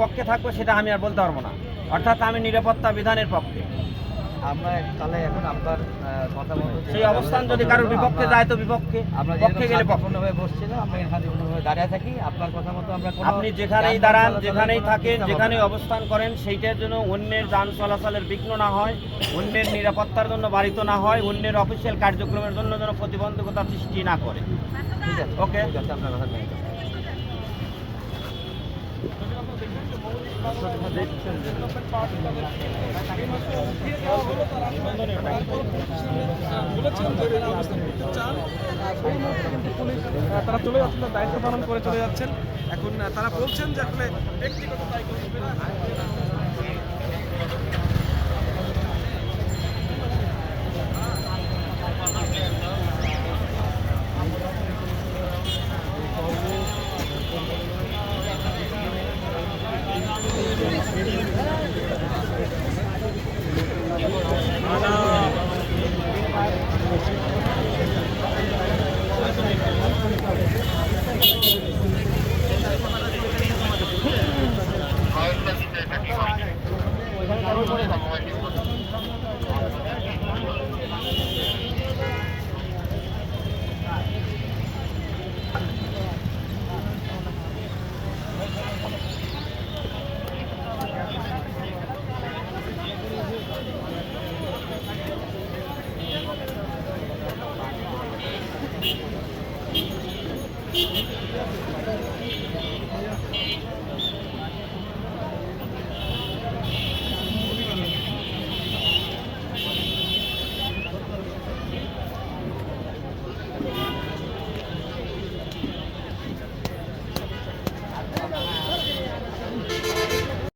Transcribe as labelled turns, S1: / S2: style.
S1: পক্ষে থাকব সেটা আমি আর বলতে পারব না। অর্থাৎ আমি নিরাপত্তা বিধানের পক্ষে।
S2: আমরা তাহলে এখন আপনার কথা মতো
S1: সেই অবস্থান যদি কারোর বিপক্ষে যায় তো বিপক্ষে।
S2: আমরা
S1: পক্ষে গেলে পক্ষে।
S2: বসছিলাম আমরা এখানে শান্তিপূর্ণভাবে দাঁড়িয়ে থাকি। আপনার কথা মতো আমরা
S1: আপনি যেখানেই দাঁড়ান যেখানেই থাকেন অবস্থান করেন সেইটার জন্য অন্যের যান চলাচলের বিঘ্ন না হয় অন্যের নিরাপত্তার জন্য বাড়িত না হয় অন্যের অফিসিয়াল কার্যক্রমের জন্য যেন প্রতিবন্ধকতা সৃষ্টি না করে।
S2: ঠিক আছে
S1: ওকে।
S2: ঠিক আছে আপনার কথা
S3: তারা চলে যাচ্ছেন দায়িত্ব পালন করে চলে যাচ্ছেন। এখন তারা বলছেন যে আসলে ব্যক্তিগত দায়িত্ব